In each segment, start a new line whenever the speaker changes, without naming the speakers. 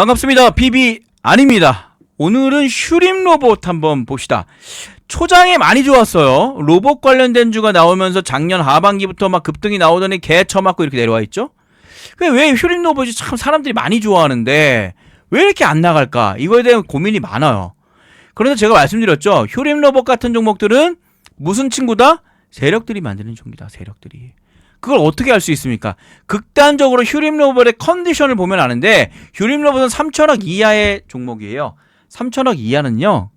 반갑습니다. 비비 아닙니다. 오늘은 슈림 로봇 한번 봅시다. 초장에 많이 좋았어요. 로봇 관련된 주가 나오면서 작년 하반기부터 막 급등이 나오더니 개 쳐맞고 이렇게 내려와 있죠. 그왜 슈림 로봇이 참 사람들이 많이 좋아하는데 왜 이렇게 안 나갈까? 이거에 대한 고민이 많아요. 그래서 제가 말씀드렸죠. 휴림 로봇 같은 종목들은 무슨 친구다? 세력들이 만드는 종이다. 세력들이. 그걸 어떻게 알 수 있습니까? 극단적으로 휴림 로봇의 컨디션을 보면 아는데 휴림 로봇은 3천억 이하의 종목이에요. 3천억 이하는요.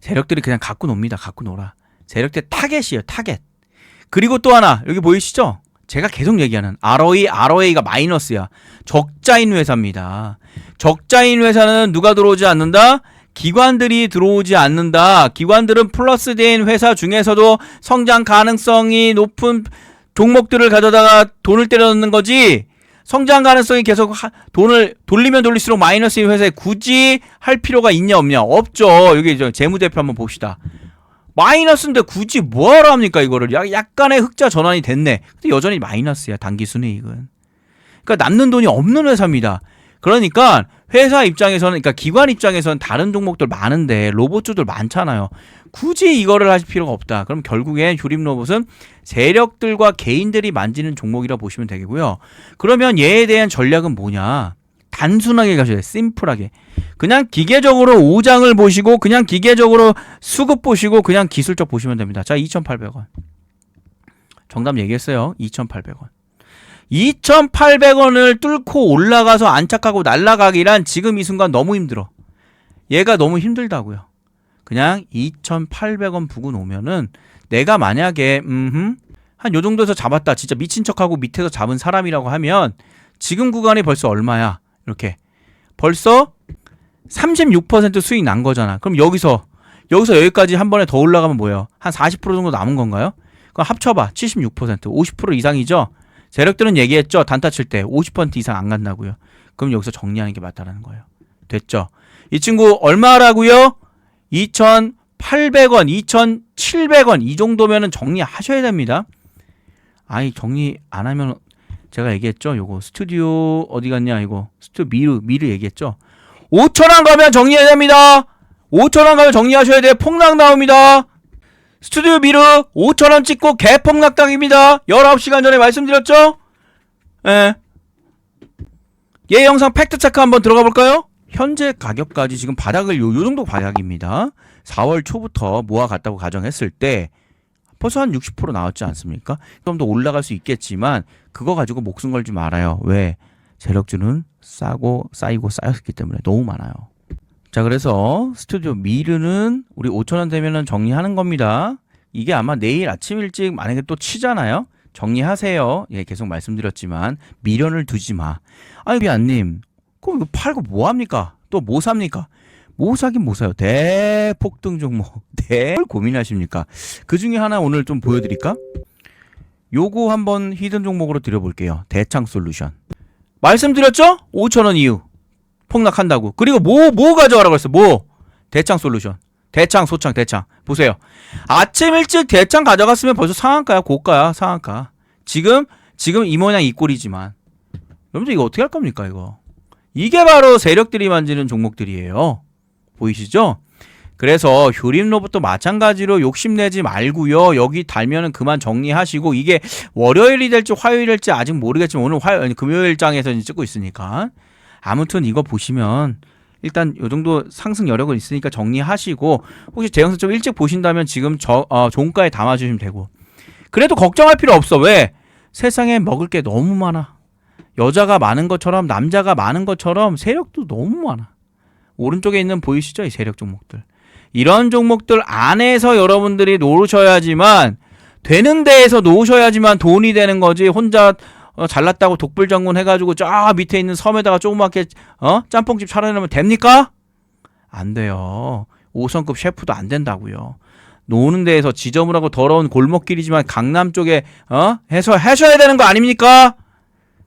세력들이 그냥 갖고 놉니다. 갖고 놀아. 세력들 타겟이에요. 타겟. 그리고 또 하나 여기 보이시죠? 제가 계속 얘기하는 ROE, ROA가 마이너스야. 적자인 회사입니다. 적자인 회사는 누가 들어오지 않는다? 기관들이 들어오지 않는다. 기관들은 플러스 된 회사 중에서도 성장 가능성이 높은 종목들을 가져다가 돈을 때려 넣는 거지. 성장 가능성이 계속 하- 돈을 돌리면 돌릴수록 마이너스인 회사에 굳이 할 필요가 있냐 없냐? 없죠. 여기 저 재무제표 한번 봅시다. 마이너스인데 굳이 뭐하러 합니까 이거를 약, 약간의 흑자 전환이 됐네 근데 여전히 마이너스야 단기 순이익은 그러니까 남는 돈이 없는 회사입니다 그러니까 회사 입장에서는 그러니까 기관 입장에서는 다른 종목들 많은데 로봇주들 많잖아요 굳이 이거를 하실 필요가 없다 그럼 결국엔 휴림 로봇은 세력들과 개인들이 만지는 종목이라 보시면 되겠고요 그러면 얘에 대한 전략은 뭐냐 단순하게 가셔야 돼 심플하게 그냥 기계적으로 오장을 보시고 그냥 기계적으로 수급 보시고 그냥 기술적 보시면 됩니다. 자, 2,800원. 정답 얘기했어요. 2,800원. 2,800원을 뚫고 올라가서 안착하고 날아가기란 지금 이 순간 너무 힘들어. 얘가 너무 힘들다고요. 그냥 2,800원 부근 오면은 내가 만약에 음흠 한 요 정도에서 잡았다. 진짜 미친 척하고 밑에서 잡은 사람이라고 하면 지금 구간이 벌써 얼마야? 이렇게 벌써 36% 수익 난 거잖아. 그럼 여기서 여기서 여기까지 한 번에 더 올라가면 뭐예요? 한 40% 정도 남은 건가요? 그럼 합쳐봐. 76%, 50% 이상이죠. 세력들은 얘기했죠. 단타 칠 때 50% 이상 안 간다고요. 그럼 여기서 정리하는 게 맞다라는 거예요. 됐죠? 이 친구 얼마라고요? 2,800원, 2,700원 이 정도면은 정리하셔야 됩니다. 아니 정리 안 하면 제가 얘기했죠. 요거 스튜디오 어디 갔냐 이거 스튜디오 미르 미르 얘기했죠. 5천원 가면 정리해야 됩니다. 5천원 가면 정리하셔야 돼요. 폭락 나옵니다. 스튜디오 미르 5천원 찍고 개폭락 당입니다. 19시간 전에 말씀드렸죠? 예. 얘 영상 팩트 체크 한번 들어가 볼까요? 현재 가격까지 지금 바닥을 요, 요 정도 바닥입니다. 4월 초부터 모아갔다고 가정했을 때 벌써 한 60% 나왔지 않습니까? 좀 더 올라갈 수 있겠지만 그거 가지고 목숨 걸지 말아요. 왜? 세력주는 싸고 쌓이고 쌓였기 때문에 너무 많아요. 자, 그래서 스튜디오 미르는 우리 5천원 되면은 정리하는 겁니다. 이게 아마 내일 아침 일찍 만약에 또 치잖아요. 정리하세요. 예, 계속 말씀드렸지만 미련을 두지 마. 아니, 비안님, 그럼 이거 팔고 뭐 합니까? 또 뭐 삽니까? 뭐 사긴 뭐 사요? 대폭등 종목. 대 고민하십니까? 그 중에 하나 오늘 좀 보여드릴까? 요거 한번 히든 종목으로 드려볼게요. 대창 솔루션. 말씀드렸죠? 5천원 이후 폭락한다고. 그리고 뭐, 뭐 가져가라고 했어? 뭐? 대창 솔루션. 대창, 소창, 대창. 보세요. 아침 일찍 대창 가져갔으면 벌써 상한가야, 고가야, 상한가. 지금, 지금 이 모양 이 꼴이지만. 여러분들 이거 어떻게 할 겁니까, 이거? 이게 바로 세력들이 만지는 종목들이에요. 보이시죠? 그래서 휴림로부터 마찬가지로 욕심내지 말고요. 여기 달면은 그만 정리하시고 이게 월요일이 될지 화요일이 될지 아직 모르겠지만 오늘 화요 아니, 금요일장에서 찍고 있으니까 아무튼 이거 보시면 일단 요 정도 상승 여력은 있으니까 정리하시고 혹시 제 영상 좀 일찍 보신다면 지금 저 어, 종가에 담아주시면 되고. 그래도 걱정할 필요 없어. 왜? 세상에 먹을 게 너무 많아. 여자가 많은 것처럼 남자가 많은 것처럼 세력도 너무 많아. 오른쪽에 있는 보이시죠? 이 세력 종목들. 이런 종목들 안에서 여러분들이 놓으셔야지만 되는 데에서 놓으셔야지만 돈이 되는 거지 혼자 어, 잘났다고 독불 장군 해가지고 저 밑에 있는 섬에다가 조그맣게 어 짬뽕집 차려놓으면 됩니까? 안 돼요. 5성급 셰프도 안 된다고요. 노는 데에서 지저분하고 더러운 골목길이지만 강남 쪽에 어 해서 하셔야 되는 거 아닙니까?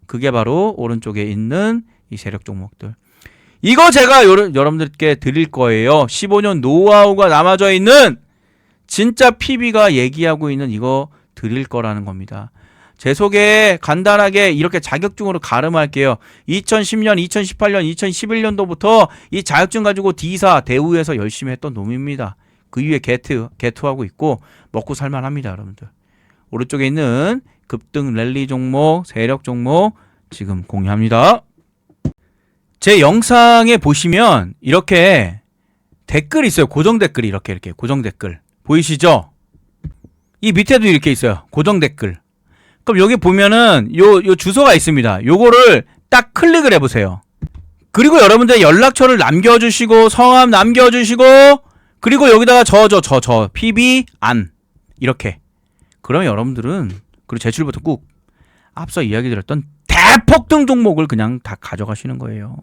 그게 바로 오른쪽에 있는 이 세력 종목들. 이거 제가 여러, 여러분들께 드릴 거예요. 15년 노하우가 남아져 있는 진짜 PB가 얘기하고 있는 이거 드릴 거라는 겁니다. 제 소개 간단하게 이렇게 자격증으로 가름할게요. 2010년, 2018년, 2011년도부터 이 자격증 가지고 D사 대우에서 열심히 했던 놈입니다. 그 이후에 게트, 게트하고 있고 먹고 살만합니다, 여러분들. 오른쪽에 있는 급등 랠리 종목, 세력 종목 지금 공유합니다. 제 영상에 보시면 이렇게 댓글 있어요. 고정 댓글 이렇게 이렇게 고정 댓글 보이시죠? 이 밑에도 이렇게 있어요. 고정 댓글. 그럼 여기 보면은 요, 요 주소가 있습니다. 요거를 딱 클릭을 해보세요. 그리고 여러분들 연락처를 남겨주시고 성함 남겨주시고 그리고 여기다가 저 저 저 저 PB 안 이렇게 그러면 여러분들은 그리고 제출부터 꾹 앞서 이야기 드렸던 대폭등 종목을 그냥 다 가져가시는 거예요.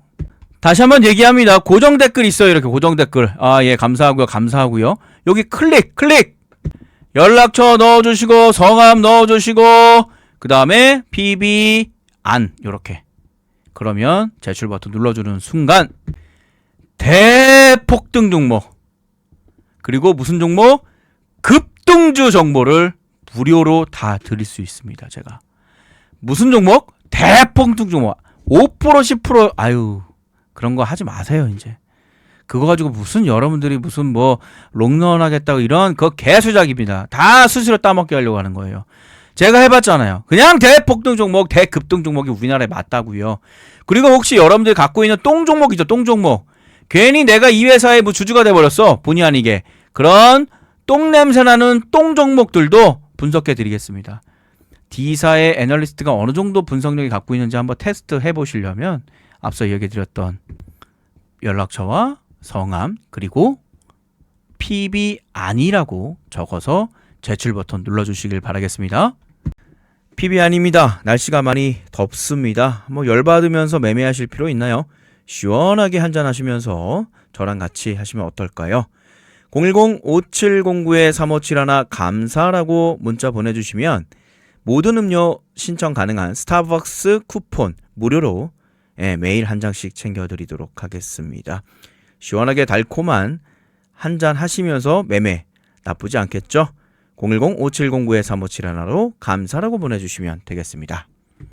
다시 한번 얘기합니다. 고정 댓글 있어요. 이렇게 고정 댓글. 아, 예, 감사하고요. 감사하고요. 여기 클릭, 클릭. 연락처 넣어주시고, 성함 넣어주시고, 그 다음에 PB 안. 요렇게. 그러면 제출 버튼 눌러주는 순간, 대폭등 종목. 그리고 무슨 종목? 급등주 정보를 무료로 다 드릴 수 있습니다. 제가. 무슨 종목? 대폭등 종목. 5% 10% 아유 그런 거 하지 마세요 이제. 그거 가지고 무슨 여러분들이 무슨 뭐 롱런 하겠다고 이런 그 개수작입니다. 다 스스로 따먹게 하려고 하는 거예요. 제가 해봤잖아요. 그냥 대폭등 종목, 대급등 종목이 우리나라에 맞다고요. 그리고 혹시 여러분들이 갖고 있는 똥 종목이죠, 똥 종목. 괜히 내가 이 회사의 뭐 주주가 돼버렸어, 본의 아니게. 그런 똥 냄새 나는 똥 종목들도 분석해 드리겠습니다. D사의 애널리스트가 어느 정도 분석력이 갖고 있는지 한번 테스트 해 보시려면 앞서 얘기 드렸던 연락처와 성함 그리고 PB 아니라고 적어서 제출 버튼 눌러주시길 바라겠습니다. PB 아닙니다. 날씨가 많이 덥습니다. 뭐 열받으면서 매매하실 필요 있나요? 시원하게 한잔 하시면서 저랑 같이 하시면 어떨까요? 010-5709-3571 감사라고 문자 보내주시면 모든 음료 신청 가능한 스타벅스 쿠폰 무료로 예, 매일 한 장씩 챙겨드리도록 하겠습니다. 시원하게 달콤한 한 잔 하시면서 매매 나쁘지 않겠죠? 010-5709-3571로 감사라고 보내주시면 되겠습니다.